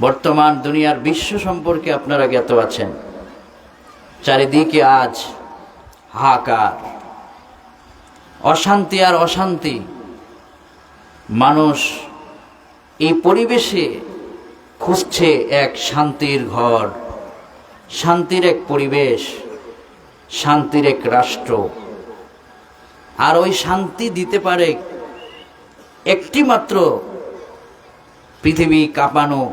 বর্তমান দুনিয়ার বিশ্ব সম্পর্কে আপনারা জ্ঞাত আছেন। চারিদিকে আজ হাহাকার, অশান্তি আর অশান্তি। মানুষ এই পরিবেশে খুঁজছে এক শান্তির ঘর, শান্তির এক পরিবেশ, শান্তির এক রাষ্ট্র। আর ওই শান্তি দিতে পারে একটি মাত্র পৃথিবী কাঁপানো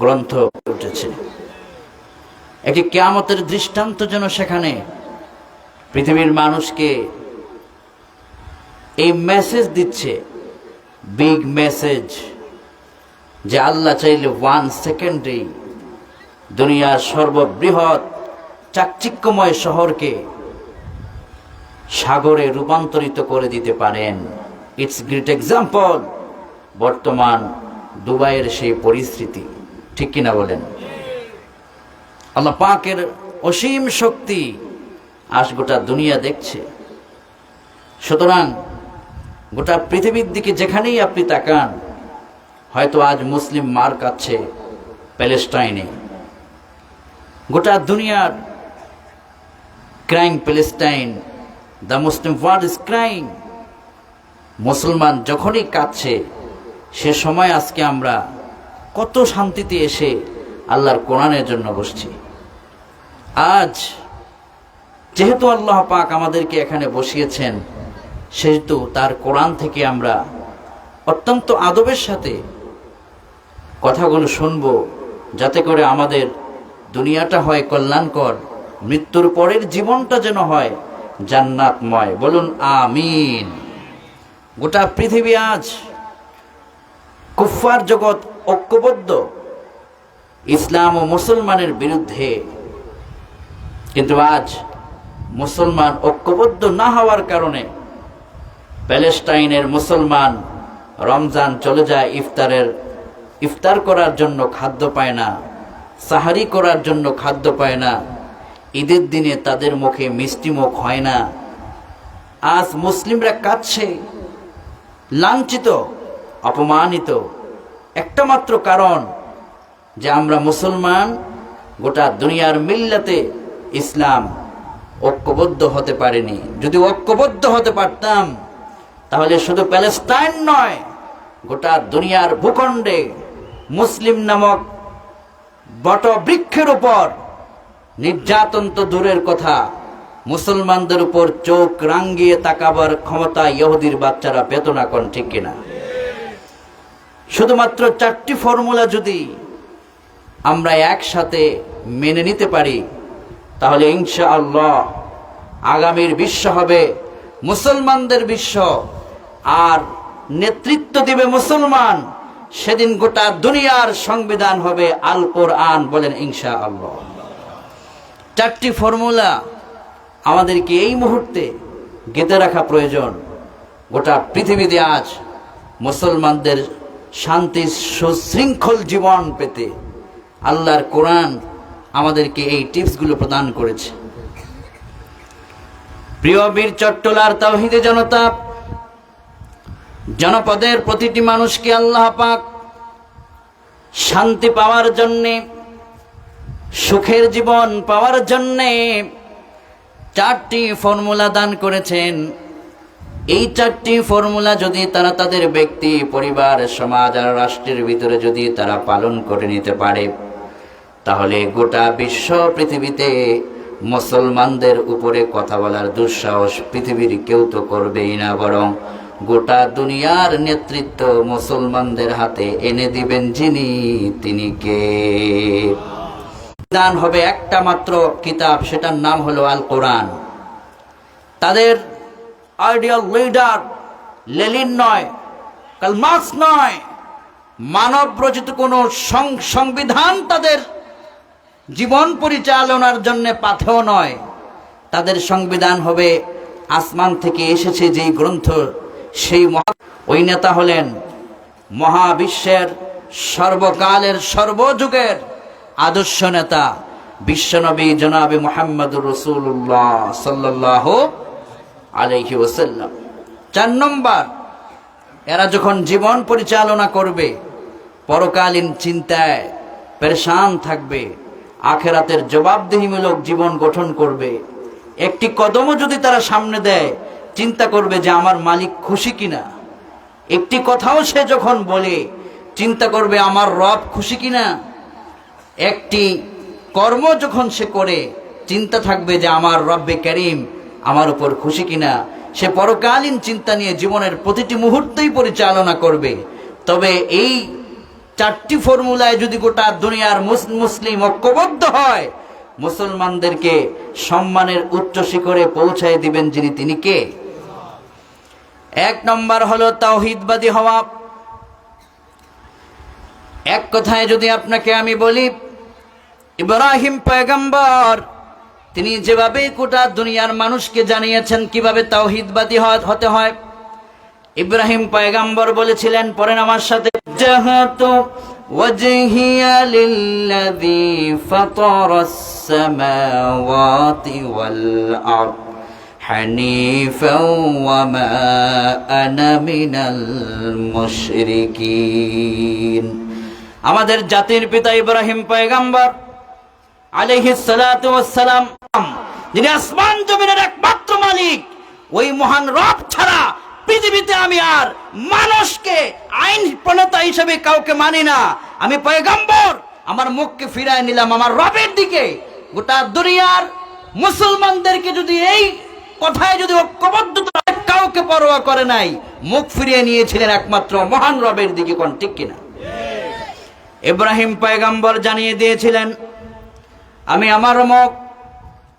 গ্রন্থ উঠেছে। একটি কেয়ামতের দৃষ্টান্ত যেন সেখানে পৃথিবীর মানুষকে এই মেসেজ দিচ্ছে বিগ মেসেজ যে আল্লাহ চাইলে ওয়ান সেকেন্ডেই দুনিয়ার সর্ববৃহৎ চাকচিক্যময় শহরকে সাগরে রূপান্তরিত করে দিতে পারেন। ইটস গ্রেট এক্সাম্পল বর্তমান দুবাইয়ের সেই পরিস্থিতি। ঠিক কিনা বলেন? আল্লাহ পাকের অসীম শক্তি আজ গোটা দুনিয়া দেখছে। সুতরাং গোটা পৃথিবীর দিকে যেখানেই আপনি তাকান, হয়তো আজ মুসলিম মার কাছে প্যালেস্টাইনে। গোটা দুনিয়ার crying Palestine, the Muslim world is crying মুসলমান যখনই কাঁদছে, সে সময় আজকে আমরা কত শান্তিতে এসে আল্লাহর কোরআনের জন্য বসছি। আজ যেহেতু আল্লাহ পাক আমাদেরকে এখানে বসিয়েছেন, সেহেতু তার কোরআন থেকে আমরা অত্যন্ত আদবের সাথে কথাগুলো শুনব, যাতে করে আমাদের দুনিয়াটা হয় কল্যাণকর, মৃত্যুর পরের জীবনটা যেন হয় জান্নাতময়। বলুন, আমিন। গোটা পৃথিবী আজ কুফফার জগৎ ঐক্যবদ্ধ। ইসলাম ও মুসলমানের বিরুদ্ধে। কিন্তু আজ মুসলমান ঐক্যবদ্ধ না হওয়ার কারণে প্যালেস্টাইনের মুসলমান রমজান চলে যায় ইফতারের। ইফতার করার জন্য খাদ্য পায় না, সাহারি করার জন্য খাদ্য পায় না, ঈদের দিনে তাদের মুখে মিষ্টি মুখ হয় না। আজ মুসলিমরা কাঁদছে, লাঞ্ছিত, অপমানিত একটা মাত্র কারণ যে আমরা মুসলমান গোটা দুনিয়ার মিল্লাতে ইসলাম ঐক্যবদ্ধ হতে পারেনি। যদি ঐক্যবদ্ধ হতে পারতাম, তাহলে শুধু প্যালেস্টাইন নয়, গোটা দুনিয়ার ভূখণ্ডে মুসলিম নামক বট বৃক্ষের উপর নির্যাতন তো দূরের কথা, মুসলমানদের উপর চোখ রাঙ্গিয়ে তাকাবার ক্ষমতা ইহুদির বাচ্চারা পেত না কোন ঠিক কিনা। শুধুমাত্র চারটি ফর্মুলা যদি আমরা একসাথে মেনে নিতে পারি, তাহলে ইনশা আল্লাহ আগামীর বিশ্ব হবে মুসলমানদের বিশ্ব, আর নেতৃত্ব দিবে মুসলমান। সেদিন গোটা দুনিয়ার সংবিধান হবে আল কোরআন বলেন ইনশা আল্লাহ চারটি ফর্মুলা আমাদেরকে এই মুহূর্তে গেঁথে রাখা প্রয়োজন। গোটা পৃথিবীতে আজ মুসলমানদের শান্তি সুশৃঙ্খল জীবন পেতে আল্লাহর কোরআন আমাদেরকে এই টিপসগুলো প্রদান করেছে। প্রিয় বীর চট্টলার তাওহিদে জনতা, জনপদের প্রতিটি মানুষকে আল্লাহ পাক শান্তি পাওয়ার জন্যে, সুখের জীবন পাওয়ার জন্যে চারটি ফর্মুলা দান করেছেন। এই চারটি ফর্মুলা যদি তারা তাদের ব্যক্তি, পরিবার, সমাজ আর রাষ্ট্রের ভিতরে যদি তারা পালন করে নিতে পারে, তাহলে গোটা বিশ্ব পৃথিবীতে মুসলমানদের উপরে কথা বলার দুঃসাহস পৃথিবীর কেউ তো করবেই না, বরং গোটা দুনিয়ার নেতৃত্ব মুসলমানদের হাতে এনে দিবেন যিনি, তিনি কে? দান হবে একটা মাত্র কিতাব, সেটার নাম হলো আল কোরআন তাদের আইডিয়াল লিডার লেলিন নয় কাল মার্কস নয়। মানব রচিত কোনো সংবিধান তাদের জীবন পরিচালনার জন্য পাথেও নয়। তাদের সংবিধান হবে আসমান থেকে এসেছে যেই গ্রন্থ, সেই মহা ওই নেতা হলেন মহাবিশ্বের সর্বকালের সর্বযুগের আদর্শ নেতা, বিশ্বনবী জনাবে মোহাম্মদুর রসুল্লাহ সাল্লাহ আলহি ওসাল্লাম চার নম্বর, এরা যখন জীবন পরিচালনা করবে, পরকালীন চিন্তায় পেরেশান থাকবে, আখেরাতের জবাবদিহিমূলক জীবন গঠন করবে। একটি কদমও যদি তারা সামনে দেয়, চিন্তা করবে যে আমার মালিক খুশি কিনা। একটি কথাও সে যখন বলে, চিন্তা করবে আমার রব খুশি কিনা। একটি কর্ম যখন সে করে, চিন্তা থাকবে যে আমার রব্বে করিম আমার উপর খুশি কিনা, সে পরকালীন চিন্তা নিয়ে জীবনের প্রতিটি মুহূর্তেই পরিচালনা করবে। তবে এই চারটি ফর্মুলায় যদি গোটা দুনিয়ার মুস- মুসলিম ঐক্যবদ্ধ হয়, মুসলমানদেরকে সম্মানের উচ্চ শিখরে পৌঁছায় দিবেন যিনি তিনি কে? এক নম্বর হলো তাওহিদবাদী হওয়া। এক কথায় যদি আপনাকে আমি বলি, ইব্রাহিম পয়গম্বর তিনি যেভাবে গোটা দুনিয়ার মানুষকে জানিয়েছেন কিভাবে তাওহিদবাদী হ- হতে হয় ইব্রাহিম পয়গম্বর বলেছিলেন পরেন আমার সাথে জাহাতু ওয়াজহিয়া লিল্লাযী ফাতারাস সামাওয়াতি ওয়াল আরদ حنيفا وما أنا من المشركين আমাদের জাতির পিতা ইব্রাহিম পয়গম্বর আলাইহিস সালাতু ওয়াসসালাম যিনি আসমান জমিনের একমাত্র মালিক, ওই মহান রব ছাড়া পৃথিবীতে আমি আর মানুষকে আইন প্রণেতা হিসেবে কাউকে মানি না। আমি পয়গম্বর, আমার মুখকে ফিরায় নিলাম আমার রবের দিকে। গোটা দুনিয়ার মুসলমানদেরকে যদি এই কথায় যদি ঐক্যবদ্ধ কাউকে পরোয়া করে নাই, মুখ ফিরিয়ে নিয়েছিলেন একমাত্র মহান রবের দিকে কোন ঠিক কিনা? ইব্রাহিম পয়গম্বর জানিয়ে দিয়েছিলেন, আমি আমার মুখ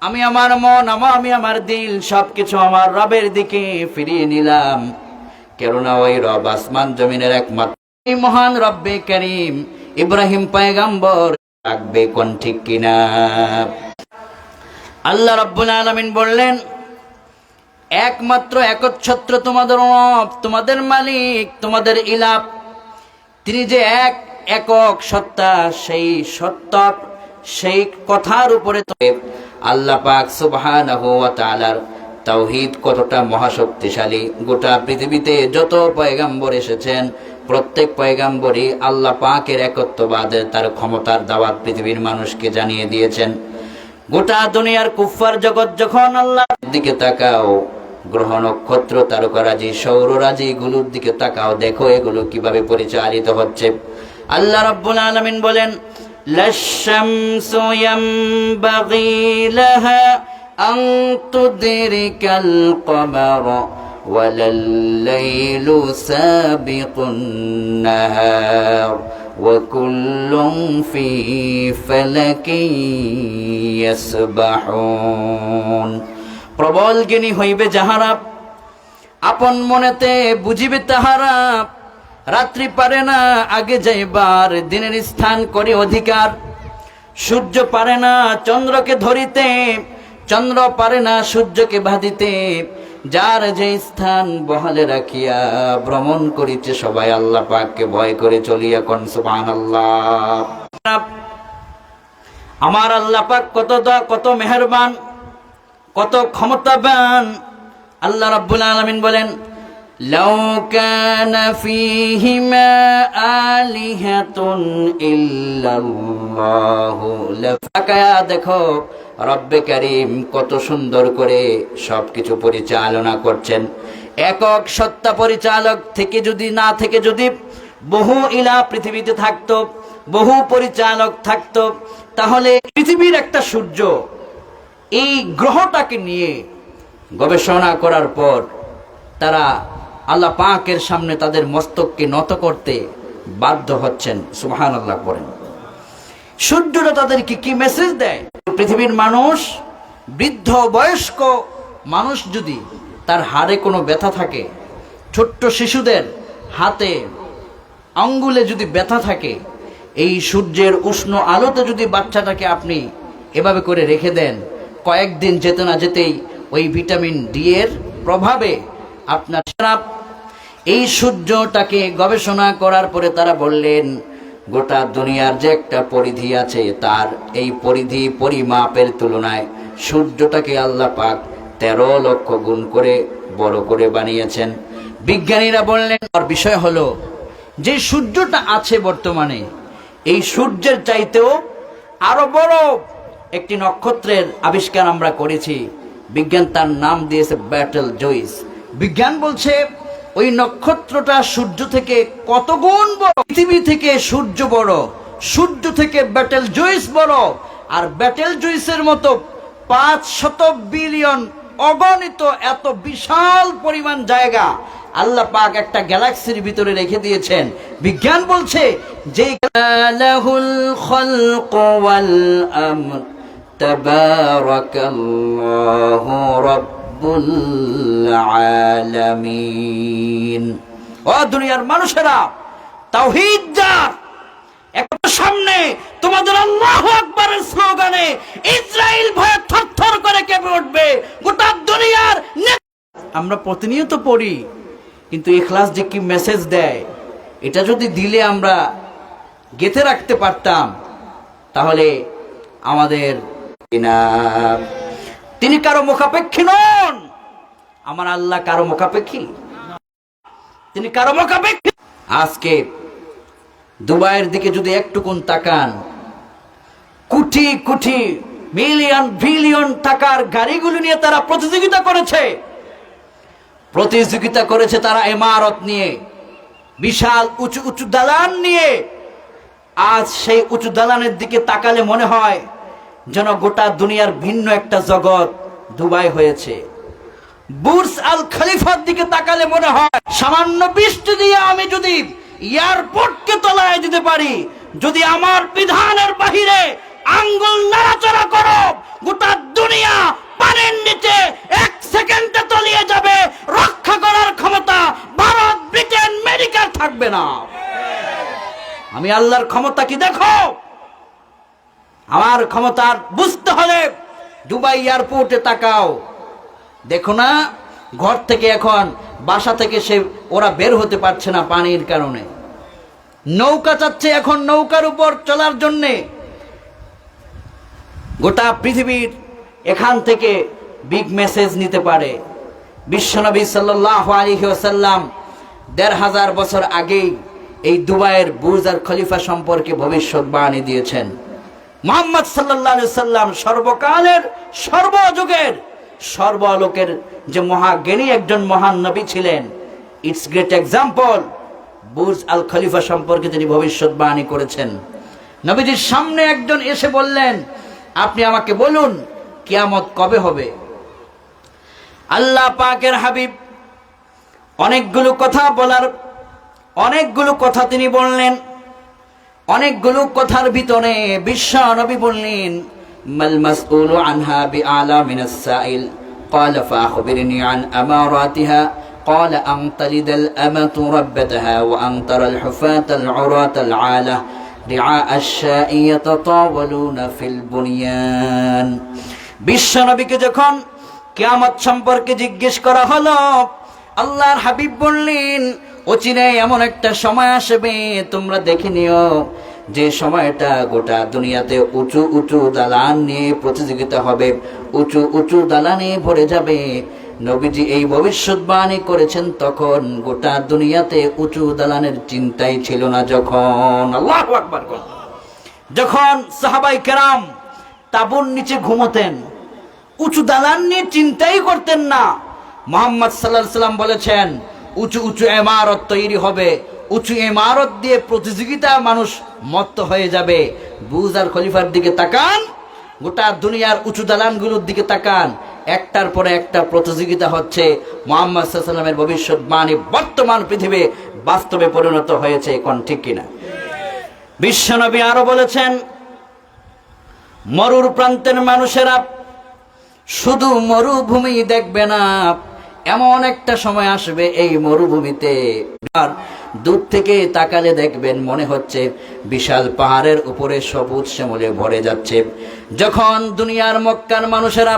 আমি আমার মন, আমা আমি আমার দিল, সবকিছু আমার রবের দিকে ফিরিয়ে নিলাম। কেননা ওই রব আসমান জমিনের একমাত্র মহান রব্বে করিম। ইব্রাহিম পয়গম্বর রাখবে কোন ঠিক কিনা? আল্লাহ রব্বুল আলমিন বললেন, একমাত্র একচ্ছত্র তোমাদের রব, তোমাদের মালিক, তোমাদের ইলাপ। তিনি যে এক একক সত্তা, সেই সত্তা, সেই কথার উপরে আল্লাহ পাক তাআলার তাওহীদ কতটা মহাশক্তিশালী। গোটা পৃথিবীতে যত পয়গাম্বর এসেছেন, প্রত্যেক পয়গাম্বরই আল্লাহ পাকের একত্ববাদের তার ক্ষমতার দাওয়াত পৃথিবীর মানুষকে জানিয়ে দিয়েছেন। গোটা দুনিয়ার কুফার জগৎ যখন আল্লাহর দিকে তাকাও, গ্রহ নক্ষত্র, তারকারাজি, সৌররাজি গুলোর দিকে তাকাও, দেখো এগুলো কীভাবে পরিচালিত হচ্ছে। আল্লাহ রাব্বুল আলামিন বলেন লাশামসু ইয়ামবাগি লাহা আন তুদরিকাল কমার ولا الليل سابق النهار وكل في فلك يسبحون প্রবল জ্ঞানী হইবে যাহারা আপন মনেতে বুঝিবে তাহারা রাত্রি পারে না, আগে যাইবার, দিনের স্থান করে অধিকার। সূর্য পারে না, চন্দ্রকে ধরিতে। চন্দ্র পারে না, সূর্যকে বাঁধিতে। যার যে স্থান বহালে রাখিয়া ভ্রমণ করিতে সবাই আল্লাহ পাককে ভয় করে চলিয়া কোন, সুবহানাল্লাহ। আমার আল্লাহ পাক কত দা কত মেহেরবান, কত ক্ষমতাবান। আল্লাহ রাব্বুল আলামিন বলেন লাউ কানা ফীহিমা আলিহাতুন ইল্লাল্লাহু লাফাকায়া দেখো, রব্বে কারীম কত সুন্দর করে সবকিছু পরিচালনা করছেন। একক সত্তা পরিচালক থেকে যদি, না থেকে যদি বহু ইলা পৃথিবীতে থাকতো, বহু পরিচালক থাকতো, তাহলে পৃথিবীর একটা সূর্য এই গ্রহটাকে নিয়ে গবেষণা করার পর তারা আল্লাহ পাকের সামনে তাদের মস্তককে নত করতে বাধ্য হচ্ছেন। সুবহান আল্লাহ করেন সূর্যটা তাদেরকে কি মেসেজ দেয়? পৃথিবীর মানুষ, বৃদ্ধ, বয়স্ক মানুষ যদি তার হাড়ে কোনো ব্যথা থাকে, ছোট্ট শিশুদের হাতে আঙ্গুলে যদি ব্যথা থাকে, এই সূর্যের উষ্ণ আলোতে যদি বাচ্চাটাকে আপনি এভাবে করে রেখে দেন, কয়েকদিন যেতে না যেতেই ওই ভিটামিন ডি এর প্রভাবে আপনার এই সূর্যটাকে গবেষণা করার পরে তারা বললেন, গোটা দুনিয়ার যে একটা পরিধি আছে, তার এই পরিধি পরিমাপের তুলনায় সূর্যটাকে আল্লাহ পাক তেরো লক্ষ গুণ করে বড় করে বানিয়েছেন। বিজ্ঞানীরা বললেন, আর বিষয় হলো, যে সূর্যটা আছে বর্তমানে, এই সূর্যের চাইতেও আরও বড় একটি নক্ষত্রের আবিষ্কার আমরা করেছি। বিজ্ঞান তার নাম দিয়েছে ব্যাটেল জয়েস বিজ্ঞান বলছে ওই নক্ষত্রটা সূর্য থেকে কত গুণ বড়? পৃথিবী থেকে সূর্য বড়, সূর্য থেকে ব্যাটেল জুইস বড়, আর ব্যাটেল জুইসের মতো পাঁচ শত বিলিয়ন অগণিত এত বিশাল পরিমাণ জায়গা আল্লাহ পাক একটা গ্যালাক্সির ভিতরে রেখে দিয়েছেন। বিজ্ঞান বলছে যে লাহুল খলক দুনিয়ার মানুষেরা, তাওহীদ যার। একটা সামনে তোমাদের আল্লাহ আকবরের স্লোগানে ইসরায়েল ভয়ে থরথর করে কেঁপে উঠবে। গোটা দুনিয়ার আমরা প্রতিনিয়ত পড়ি, কিন্তু ইখলাস যে কি মেসেজ দেয়, এটা যদি দিলে আমরা গেঁথে রাখতে পারতাম, তাহলে আমাদের কিনা- তিনি কারও মুখাপেক্ষী নন। আমার আল্লাহ কারও মুখাপেক্ষী। তিনি কারও মুখাপেক্ষী। আজকে দুবাইয়ের দিকে যদি একটুকুন তাকান, কোটি কোটি মিলিয়ন বিলিয়ন টাকার গাড়িগুলো নিয়ে তারা প্রতিযোগিতা করেছে। প্রতিযোগিতা করেছে তারা ইমারত নিয়ে, বিশাল উঁচু উঁচু দালান নিয়ে। আজ সেই উঁচু দালানের দিকে তাকালে মনে হয় যেন গোটা দুনিয়ার ভিন্ন একটা জগৎ দুবাই হয়েছে। বুর্স আল খলিফার দিকে তাকালে মনে হয়, সামান্য বৃষ্টি দিয়ে আমি যদি এয়ারপোর্টকে তলায় দিতে পারি, যদি আমার বিধানের বাহিরে আঙ্গুল নাড়াচাড়া করো, গোটা দুনিয়া পানির নিচে এক সেকেন্ডে তলিয়ে যাবে, রক্ষা করার ক্ষমতা ভারত ব্রিটেন আমেরিকার থাকবে না। আমি আল্লাহর ক্ষমতা কি দেখো? আমার ক্ষমতার বুঝতে হবে দুবাই এয়ারপোর্টে তাকাও। দেখো না, ঘর থেকে এখন বাসা থেকে সে ওরা বের হতে পারছে না পানির কারণে। নৌকা চাচ্ছে এখন নৌকার উপর চলার জন্যে। গোটা পৃথিবীর এখান থেকে বিগ মেসেজ নিতে পারে। বিশ্বনবী সাল্লাহ দেড় হাজার বছর আগেই এই দুবাইয়ের বুর্জ আর খলিফা সম্পর্কে ভবিষ্যৎ ভবিষ্যৎবাণী দিয়েছেন। মোহাম্মদ সাল্লাহ সাল্লাম সর্বকালের, সর্বযুগের, সর্বলোকের যে মহাজ্ঞানী একজন মহান নবী ছিলেন। It's great example Burj Al Khalifa সম্পর্কে তিনি ভবিষ্যৎবাণী করেছেন। নবীজির সামনে একজন এসে বললেন, আপনি আমাকে বলুন, কিয়ামত কবে হবে? আল্লাহ পাকের হাবিব অনেকগুলো কথা বলার, অনেকগুলো কথা তিনি বললেন। অনেকগুলো কথার ভিতরে বিশ্ব নবী বললেন মাল মাসউলু আনহা বিআলা মিনাস সাইল قال فأخبرني عن أماراتها قال أن تلد الأمة ربتها وأن ترى الحفاة العراة العالة رعاء الشاء يتطاولون في البنيان বিশ্ব নবীকে যখন কিয়ামত সম্পর্কে জিজ্ঞেস করা হলো আল্লাহর হাবিব বললেন অচিনে এমন একটা সময় আসবে, তোমরা দেখে নিও যে সময়টা গোটা দুনিয়াতে উঁচু উঁচু দালান নিয়ে প্রতিযোগিতা হবে। উঁচু উঁচু দালানে ভরে যাবে। নবীজি এই ভবিষ্যৎবাণী করেছেন তখন গোটা দুনিয়াতে উঁচু দালানের চিন্তাই ছিল না যখন। আল্লাহ আকবার যখন সাহাবাই কেরাম তাবুর নিচে ঘুমোতেন, উঁচু দালান নিয়ে চিন্তাই করতেন না। মোহাম্মদ সাল্লাহ সাল্লাম বলেছেন উঁচু উঁচু এমারত তৈরি হবে। উঁচু এমারত দিয়ে প্রতিযোগিতা মানুষ মত্ত হয়ে যাবে। বুজ আর খলিফার দিকে তাকান, গোটা দুনিয়ার উঁচু দালানগুলোর দিকে তাকান। একটার পরে একটা প্রতিযোগিতা হচ্ছে। মোহাম্মদ সাল্লামের ভবিষ্যৎবাণী বর্তমান পৃথিবী বাস্তবে পরিণত হয়েছে, এখন ঠিক কিনা? বিশ্বনবী আরও বলেছেন, মরুর প্রান্তের মানুষেরা শুধু মরুভূমি দেখবে না এমন একটা সময় আসবে এই মরুভূমিতে। দূর থেকে তাকালে দেখবেন মনে হচ্ছে বিশাল পাহাড়ের উপরে সবুজ শ্যামলে ভরে যাচ্ছে। যখন দুনিয়ার মক্কার মানুষেরা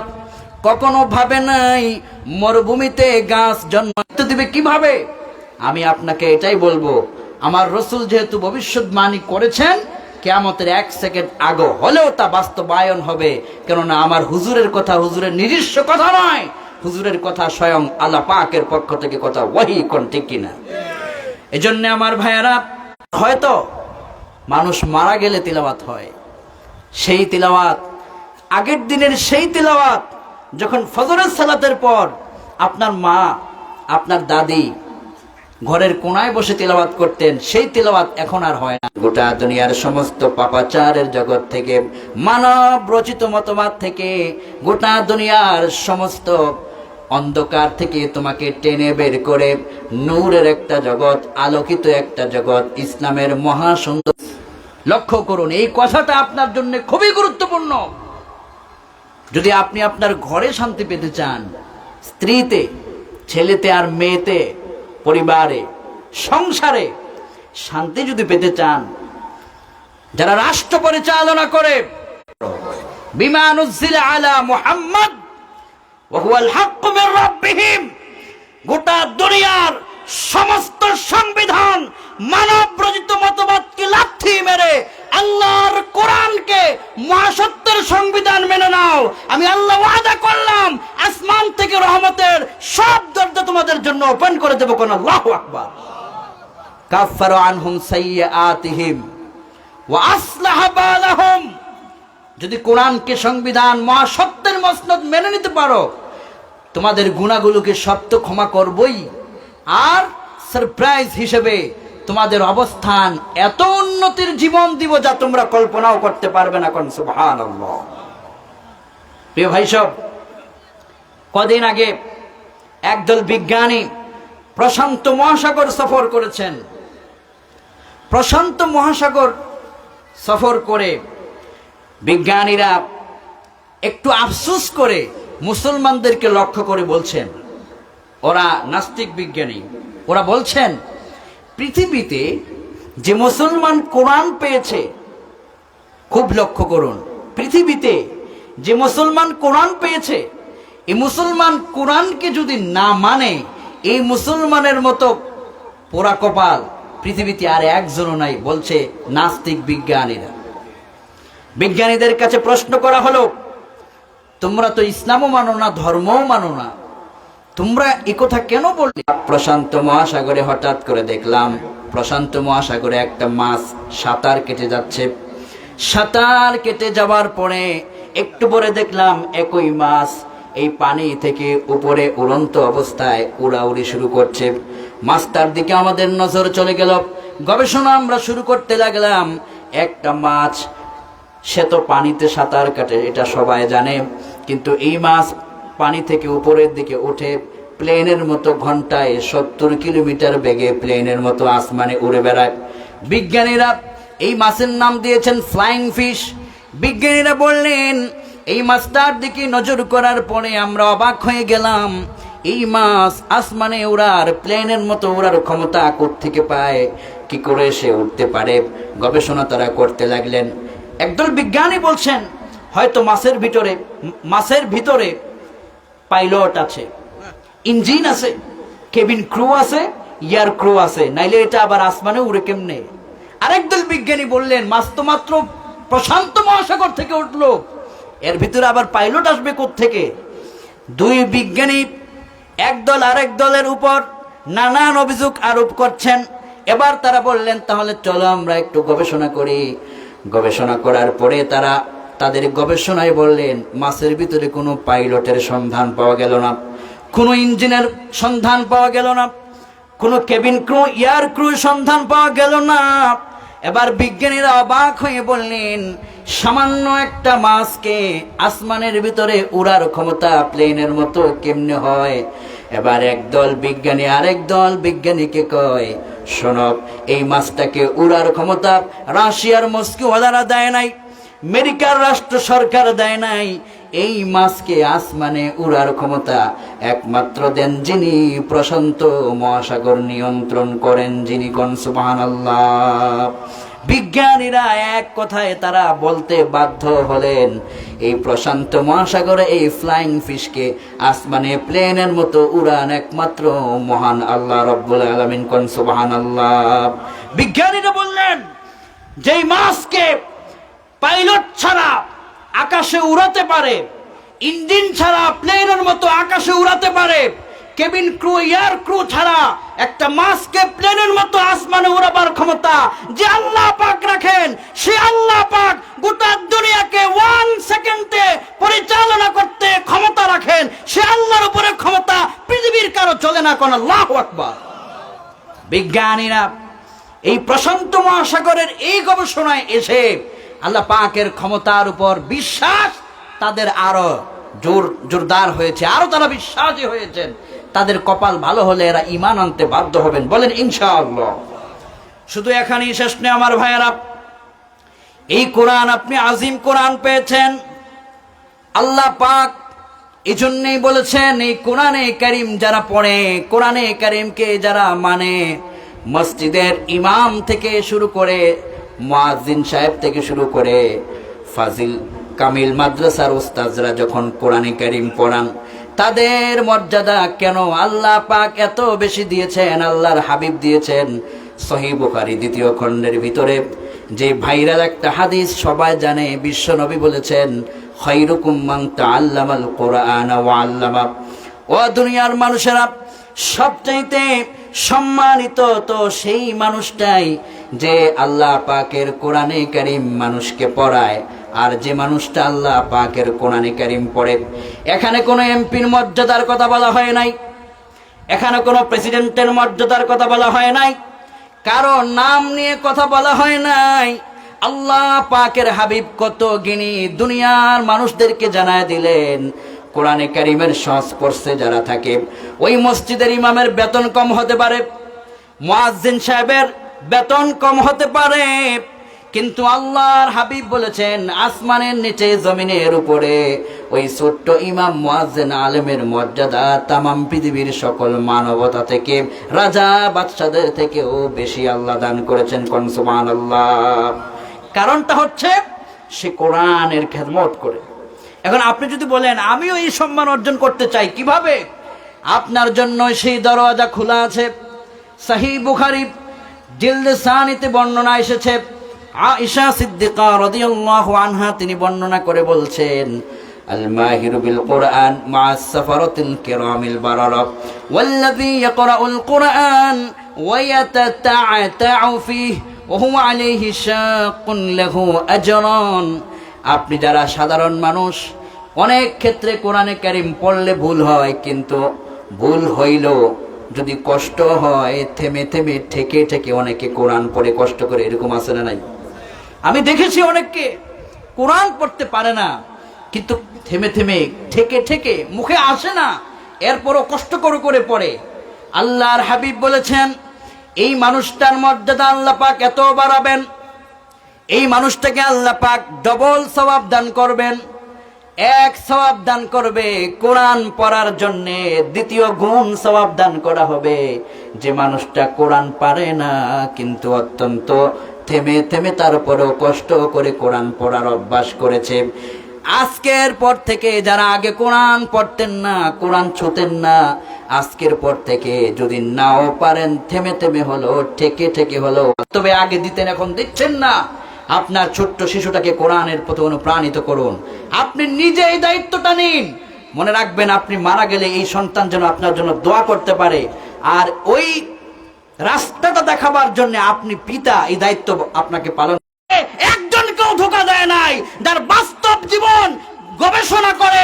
কখনো ভাবে নাই, মরুভূমিতে গাছ জন্মাতে দিবে কীভাবে? আমি আপনাকে এটাই বলব, আমার রসুল যেহেতু ভবিষ্যৎবাণী করেছেন, কেয়ামতের এক সেকেন্ড আগে হলেও তা বাস্তবায়ন হবে। কেননা আমার হুজুরের কথা হুজুরের নিজস্ব কথা নয়। হুজুরের কথা স্বয়ং আল্লাহ পাকের পক্ষ থেকে কথা ওয়াহি কোন ঠিক কিনা? এজন্য আমার ভাইয়েরা, হয়তো মানুষ মারা গেলে তিলাওয়াত হয়। সেই তিলাওয়াত, আগের দিনের সেই তিলাওয়াত, যখন ফজরের সালাতের পর আপনার মা, আপনার দাদি ঘরের কোনায় বসে তিলাওয়াত করতেন, সেই তিলাওয়াত এখন আর হয় না। গোটা দুনিয়ার সমস্ত পাপাচারের জগৎ থেকে, মানব রচিত মতবাদ থেকে গোটা দুনিয়ার সমস্ত অন্ধকার থেকে তোমাকে টেনে বের করে নূরের একটা জগৎ, আলোকিত একটা জগৎ, ইসলামের মহা সুন্দর লক্ষ্য করুন, এই কথাটা আপনার জন্য খুবই গুরুত্বপূর্ণ। যদি আপনি আপনার ঘরে শান্তি পেতে চান, স্ত্রীতে, ছেলেতে আর মেয়েতে, পরিবারে, সংসারে শান্তি যদি পেতে চান, যারা রাষ্ট্র পরিচালনা করে বিমানুজ্জিল আলা মুহাম্মদ গোটা দুনিয়ার সমস্ত সংবিধান মানব রচিত মতবাদকে লাথি মেরে আল্লাহর কোরআনকে মহাসত্যের সংবিধান মেনে নাও। আমি আল্লাহ ওয়াদা করলাম, আসমান থেকে রহমতের সব দরজা তোমাদের জন্য ওপেন করে দেবো কোন আল্লাহু আকবার। কাফারু আনহুম সাইয়্যাতিহিম ওয়া আসলাহা বালাহুম। যদি কোরআনকে সংবিধান মহাসত্যের মসনদ মেনে নিতে পারো, তোমাদের গুণাগুলোকে সত্য ক্ষমা করবই। আর সারপ্রাইজ হিসেবে তোমাদের অবস্থান এত উন্নতির জীবন দিব যা তোমরা কল্পনাও করতে পারবে না কোন সুবহানাল্লাহ। প্রিয় ভাই সব কদিন আগে একদল বিজ্ঞানী প্রশান্ত মহাসাগর সফর করেছেন। প্রশান্ত মহাসাগর সফর করে বিজ্ঞানীরা একটু আফসোস করে মুসলমানদেরকে লক্ষ্য করে বলছেন, ওরা নাস্তিক বিজ্ঞানী। ওরা বলছেন, পৃথিবীতে যে মুসলমান কোরআন পেয়েছে, খুব লক্ষ্য করুন, পৃথিবীতে যে মুসলমান কোরআন পেয়েছে, এই মুসলমান কোরআনকে যদি না মানে এই মুসলমানের মতো পোড়া কপাল পৃথিবীতে আর একজনও নাই, বলছে নাস্তিক বিজ্ঞানীরা। বিজ্ঞানীদের কাছে প্রশ্ন করা হলো, তোমরা তো ইসলামও মানো না, ধর্মও মানো না। তোমরা কথা কেন বললে? প্রশান্ত মহাসাগরে হঠাৎ করে দেখলাম, প্রশান্ত মহাসাগরে একটা মাছ সাঁতার কেটে যাচ্ছে। সাঁতার কেটে যাওয়ার পরে একটু পরে দেখলাম একই মাছ এই পানি থেকে উপরে উড়ন্ত অবস্থায় উড়াউড়ি শুরু করছে। মাছটার দিকে আমাদের নজর চলে গেল। গবেষণা আমরা শুরু করতে লাগলাম, একটা মাছ সে তো পানিতে সাঁতার কাটে, এটা সবাই জানে। কিন্তু এই মাছ পানি থেকে উপরের দিকে উঠে প্লেনের মতো ঘন্টায় সত্তর কিলোমিটার বেগে প্লেনের মতো আসমানে উড়ে বেড়ায়। বিজ্ঞানীরা এই মাছের নাম দিয়েছেন ফ্লাইং ফিশ। বিজ্ঞানীরা বললেন, এই মাছটার দিকে নজর করার পরে আমরা অবাক হয়ে গেলাম। এই মাছ আসমানে উড়ার, প্লেনের মতো উড়ার ক্ষমতা থেকে পায়? কি করে সে উঠতে পারে? গবেষণা তারা করতে লাগলেন। একদল বিজ্ঞানী বলছেন, হয়তো মাছের ভিতরে মাছের ভিতরে পাইলট আছে, ইঞ্জিন আছে, কেবিন ক্রু আছে, ইয়ার ক্রু আছে, নাইলে এটা আবার আসমানে উড়ে কেমনে? আরেকদল বিজ্ঞানী বললেন, মাছ তো মাত্র প্রশান্ত মহাসাগর থেকে উঠল, এর ভিতরে আবার পাইলট আসবে থেকে দুই বিজ্ঞানী একদল আরেক দলের উপর নানান অভিযোগ আরোপ করছেন, এবার তারা বললেন, তাহলে চলো আমরা একটু গবেষণা করি। গবেষণা করার পরে তারা তাদের গবেষণায় বললেন, মাছের ভিতরে কোনো পাইলটের সন্ধান পাওয়া গেল না, কোনো ইঞ্জিনের সন্ধান পাওয়া গেল না, কোনো কেবিন ক্রু, এয়ার ক্রু সন্ধান পাওয়া গেল না। এবার বিজ্ঞানীরা অবাক হয়ে বললেন, সামান্য একটা মাছকে আসমানের ভিতরে উড়ার ক্ষমতা প্লেনের মতো কেমনে হয়? এবার একদল বিজ্ঞানী আরেক দল বিজ্ঞানীকে কয় শোনব এই মাছটাকে উড়ার ক্ষমতা রাশিয়ার মস্কিওয়ালারা দেয় নাই, আমেরিকার রাষ্ট্র সরকার দেয় নাই, এই মাছকে আসমানে উড়ার ক্ষমতা একমাত্র দেন যিনি প্রশান্ত মহাসাগর নিয়ন্ত্রণ করেন যিনি কনসুবাহ সুবহানাল্লাহ। বিজ্ঞানীরা এক কথায় তারা বলতে বাধ্য হলেন, এই প্রশান্ত মহাসাগরে এই ফ্লাইং ফিশকে আসমানে প্লেনের মতো উড়ান একমাত্র মহান আল্লাহ রব্বুল আলমিন কন সুবাহান আল্লাহ বিজ্ঞানীরা বললেন, যেই মাছকে পাইলট ছাড়া আকাশে উড়াতে পারে, ইঞ্জিন ছাড়া প্লেনের মতো আকাশে উড়াতে পারে কেবিন ক্রু, এয়ার ক্রু ছাড়া একটা মাছকে প্লেনের মতো আসমানে উড়াবার ক্ষমতা যে আল্লাহ পাক রাখেন, সে আল্লাহ পাক গোটা দুনিয়াকে ওয়ান সেকেন্ডে পরিচালনা করতে ক্ষমতা রাখেন, সে আল্লাহর উপরে ক্ষমতা পৃথিবীর কারও চলে না কোন, আল্লাহ আকবার। বিজ্ঞানীরা এই প্রশান্ত মহাসাগরের এই গবেষণায় এসে আল্লাহ পাকের ক্ষমতার উপর বিশ্বাস তাদের আরও জোর, জোরদার হয়েছে, আরও তারা বিশ্বাসী হয়েছেন। তাদের কপাল ভালো হলে এরা ইমান আনতে বাধ্য হবেন। বলেন, ইনশাআল্লাহ। শুধু এখানেই শেষ নেই আমার ভাইয়েরা। এই কোরআন আপনি আজিম কোরআন পেয়েছেন। আল্লাহ পাক এই জন্যেই বলেছেন, এই কোরআনে করিম যারা পড়ে, কোরআনে করিমকে যারা মানে মসজিদের ইমাম থেকে শুরু করে, মুয়াজ্জিন সাহেব থেকে শুরু করে, ফাজিল কামিল মাদ্রাসার উস্তাজরা যখন কোরআনে কারিম পড়ান, তাদের মর্যাদা কেন আল্লাহ পাক এত বেশি দিয়েছেন, আল্লাহর হাবিব দিয়েছেন? সহি বুখারি দ্বিতীয় খণ্ডের ভিতরে যে ভাইরাল একটা হাদিস সবাই জানে, বিশ্ব নবী বলেছেন খৈরুকুম মান তাআল্লামাল কোরআন ওয়া আল্লামা। ও দুনিয়ার মানুষেরা, সবচাইতে সম্মানিত তো সেই মানুষটাই যে আল্লাহ পাকের কোরআনে কারিম মানুষকে পড়ায়। আর যে মানুষটা আল্লাহ পাকের কোরআনে কারিম পড়ে, এখানে কোনো এমপির মর্যাদার কথা বলা হয় নাই, এখানে কোনো প্রেসিডেন্টের মর্যাদার কথা বলা হয় নাই, কারও নাম নিয়ে কথা বলা হয় নাই। আল্লাহ পাকের হাবিব কত গিনি দুনিয়ার মানুষদেরকে জানায় দিলেন, কোরআনে কারিমের সংস্পর্শে যারা থাকে, ওই মসজিদের ইমামের বেতন কম হতে পারে, মুয়াজ্জিন সাহেবের বেতন কম হতে পারে। কিন্তু আল্লাহর হাবিব বলেছেন, আসমানের নিচে, জমিনের উপরে। ওই ছোট্ট ইমাম মুয়াজ্জিন আলেমের মর্যাদা তামাম পৃথিবীর সকল মানবতা থেকে, রাজা বাদশাদের থেকেও বেশি আল্লাহ দান করেছেন কোন আল্লাহ কারণটা হচ্ছে, সে কোরআনের খেদমত করে। এখন আপনি যদি বলেন, আমিও এই সম্মান অর্জন করতে চাই কীভাবে? আপনার জন্য সেই দরওয়াজা খোলা আছে। সাহি বুখারি জিলদ সানিতে বর্ণনা এসেছে আয়েশা সিদ্দিকা রাদিয়াল্লাহু আনহা তিনি বর্ণনা করে বলছেন আল মাহিরু বিল কোরআন মা সাফারাতিল কিরামিল বারারা, ওয়াল্লাযী ইয়াকরাউল কোরআন ওয়া ইয়াতাতাআতাউ ফীহি, ওয়া হুয়া আলাইহি শাক্কুন লাহু আজরান। আপনি যারা সাধারণ মানুষ, অনেক ক্ষেত্রে কোরআনে কারিম পড়লে ভুল হয়, কিন্তু ভুল হইল যদি কষ্ট হয়, থেমে থেমে ঠেকে ঠেকে অনেকে কোরআন পড়ে কষ্ট করে, এরকম আসে না নাই? আমি দেখেছি অনেককে। কোরআন পড়তে পারে না, কিন্তু থেমে থেমে, ঠেকে ঠেকে, মুখে আসে না, এরপরও কষ্ট করে করে পড়ে। আল্লাহর হাবিব বলেছেন, এই মানুষটার মর্যাদা আল্লাহ পাক এত বাড়াবেন। এই মানুষটাকে আল্লাহ পাক ডবল সওয়াব দান করবেন। এক সওয়াব দান করবে কোরআন পড়ার জন্য, দ্বিতীয় গুণ সওয়াব দান করা হবে। যে মানুষটা কোরআন পারে না, কিন্তু অত্যন্ত থেমে থেমে তারপরেও কষ্ট করে কোরআন পড়ার অভ্যাস করেছে। আজকের পর থেকে যারা আগে কোরআন পড়তেন না, কোরআন ছুতেন না, আজকের পর থেকে যদি নাও পারেন, থেমে থেমে হলো ঠেকে ঠেকে হলো তবে আগে দিতেন, এখন দিচ্ছেন না। আপনার ছোট্ট শিশুটাকে কোরআনের প্রতি অনুপ্রাণিত করুন। আপনি নিজে এই দায়িত্বটা নিন। মনে রাখবেন, আপনি মারা গেলে এই সন্তান যেন আপনার জন্য দোয়া করতে পারে। আর ওই রাস্তাটা দেখাবার জন্য আপনি পিতা, এই দায়িত্ব আপনাকে পালন একজনকেও ধোকা দেয় নাই। যার বাস্তব জীবন গবেষণা করে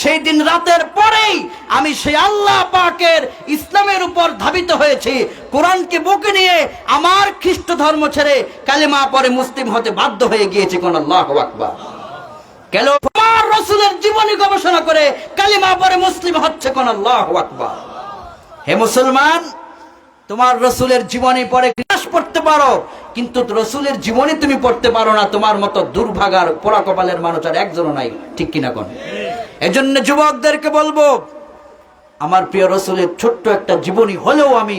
সেই দিন রাতের পরেই আমি সেই আল্লাহ পাকের ইসলামের উপর ধাবিত হয়েছি। কোরআনকে বুকে নিয়ে আমার খ্রিস্ট ধর্ম ছেড়ে কালিমা পরে মুসলিম হতে বাধ্য হয়ে গিয়েছি কেন আমার রসুলের জীবনী গবেষণা করে কালিমা পরে মুসলিম হচ্ছে কোন আল্লাহ আকবার। হে মুসলমান তোমার রসুলের জীবনী পরে ক্লাস পড়তে পারো, কিন্তু রসুলের জীবনী তুমি পড়তে পারো না, তোমার মতো দুর্ভাগার, পোড়া কপালের মানুষ আর একজনও নাই, ঠিক কিনা কোন? এজন্য যুবকদেরকে বলব, আমার প্রিয় রসুলের ছোট্ট একটা জীবনী হলেও আমি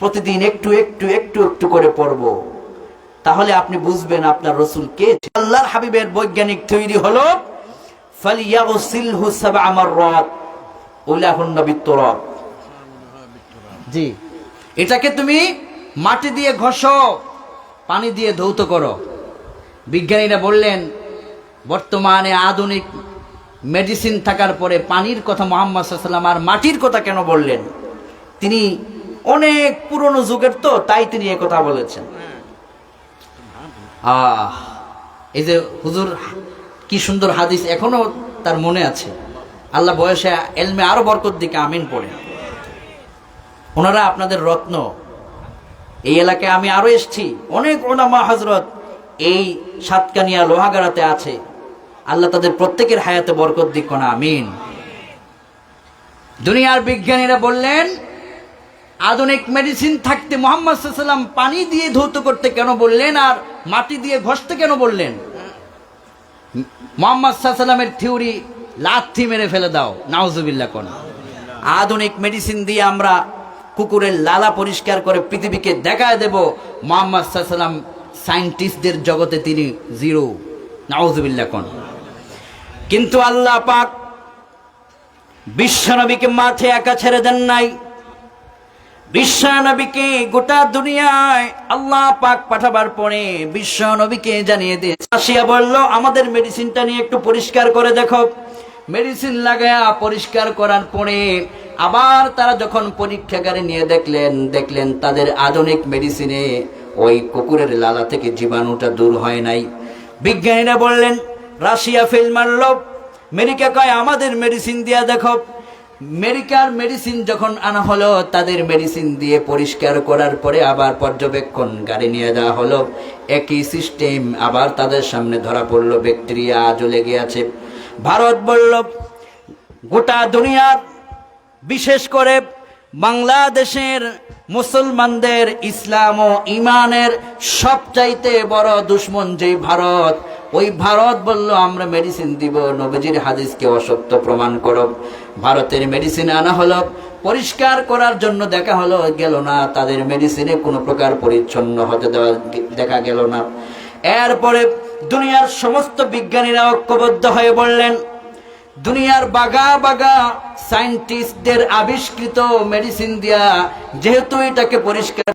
প্রতিদিন একটু একটু একটু একটু করে পড়ব। তাহলে আপনি বুঝবেন আপনার রসুল কে আল্লাহর হাবিবের বৈজ্ঞানিক তৈরি হলো, ফালিয়াগসিলহু সাবআ মাররাত, উলাহুন নবিত্তরাব জি। এটাকে তুমি মাটি দিয়ে ঘষো, পানি দিয়ে ধৌত করো। বিজ্ঞানীরা বললেন, বর্তমানে আধুনিক মেডিসিন থাকার পরে পানির কথা মোহাম্মদ সাল্লাম আর মাটির কথা কেন বললেন? তিনি অনেক পুরনো যুগের তো, তাই তিনি এ কথা বলেছেন। আহ, এই যে হুজুর, কি সুন্দর হাদিস এখনও তার মনে আছে। আল্লাহ বয়সে এলমে আরও বরকত দিকে আমিন পড়ে। ওনারা আপনাদের রত্ন। এই এলাকায় আমি আরও এসছি। অনেক ওনামা হজরত এই সাতকানিয়া লোহাগাড়াতে আছে। আল্লাহ তাদের প্রত্যেকের হায়াতে বরকত দিক না আমিন। দুনিয়ার বিজ্ঞানীরা বললেন, আধুনিক মেডিসিন থাকতে মোহাম্মদ সাল্লাম পানি দিয়ে ধৌত করতে কেন বললেন আর মাটি দিয়ে ঘষতে কেন বললেন? মোহাম্মদ সাল্লামের থিওরি লাথি মেরে ফেলে দাও নাউজুবিল্লা কোন। আধুনিক মেডিসিন দিয়ে আমরা কুকুরের লালা পরিষ্কার করে পৃথিবীকে দেখায় দেব। মোহাম্মদ সাল্লাম সায়েন্টিস্টদের জগতে তিনি জিরো। নাউজুবিল্লা কোন। কিন্তু আল্লাহ পাক বিশ্বনবীকে মাঠে একা ছেড়ে দেন নাই। বিশ্ব নবীকে গোটা দুনিয়ায় আল্লাহ পাক পাঠাবার পরে বিশ্ব নবীকে জানিয়ে দিয়ে আসিয়া বলল, আমাদের মেডিসিনটা নিয়ে একটু পরিষ্কার করে দেখো। মেডিসিন লাগায়া পরিষ্কার করার পরে আবার তারা যখন পরীক্ষাগারে নিয়ে দেখলেন দেখলেন তাদের আধুনিক মেডিসিনে ওই কুকুরের লালা থেকে জীবাণুটা দূর হয় নাই। বিজ্ঞানীরা বললেন, রাশিয়া ফেল মারল। মেরিকা কয়, আমাদের মেডিসিন দিয়া দেখো। মেডিকার মেডিসিন যখন আনা হলো, তাদের মেডিসিন দিয়ে পরিষ্কার করার পরে আবার পর্যবেক্ষণ গাড়ি নিয়ে যাওয়া হলো। একই সিস্টেম আবার তাদের সামনে ধরা পড়ল, ব্যাকটেরিয়া আজও লেগে আছে ভারত বলল, গোটা দুনিয়ার বিশেষ করে বাংলাদেশের মুসলমানদের ইসলাম ও ইমানের সবচাইতে বড় দুশ্মন যেই ভারত, ওই ভারত বলল, আমরা মেডিসিন দিব, নবজির হাদিসকে অসত্য প্রমাণ করো। ভারতের মেডিসিন আনা হলো, পরিষ্কার করার জন্য দেখা হলো, গেল না, তাদের মেডিসিনে কোনো প্রকার পরিচ্ছন্ন হতে দেওয়া, দেখা গেল না। এরপরে দুনিয়ার সমস্ত বিজ্ঞানীরা ঐক্যবদ্ধ হয়ে বললেন দুনিয়ার বাগা বাগা সায়েন্টিস্টদের আবিষ্কৃত মেডিসিন দিয়া যেহেতু এটাকে পরিষ্কার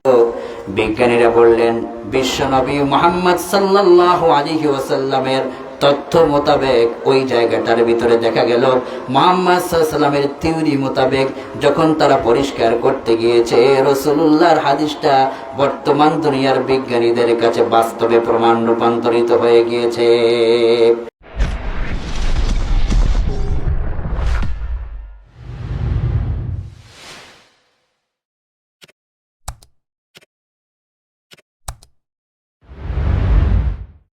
বিজ্ঞানীরা বললেন বিশ্বনবী মোহাম্মদ সাল্লাল্লাহু আলাইহি ওয়াসাল্লামের তথ্য মোতাবেক ওই জায়গাটার ভিতরে দেখা গেল, মোহাম্মদ সাল্লামের থিওরি মোতাবেক যখন তারা পরিষ্কার করতে গিয়েছে রসুল্লাহর হাদিসটা বর্তমান দুনিয়ার বিজ্ঞানীদের কাছে বাস্তবে প্রমাণ রূপান্তরিত হয়ে গিয়েছে।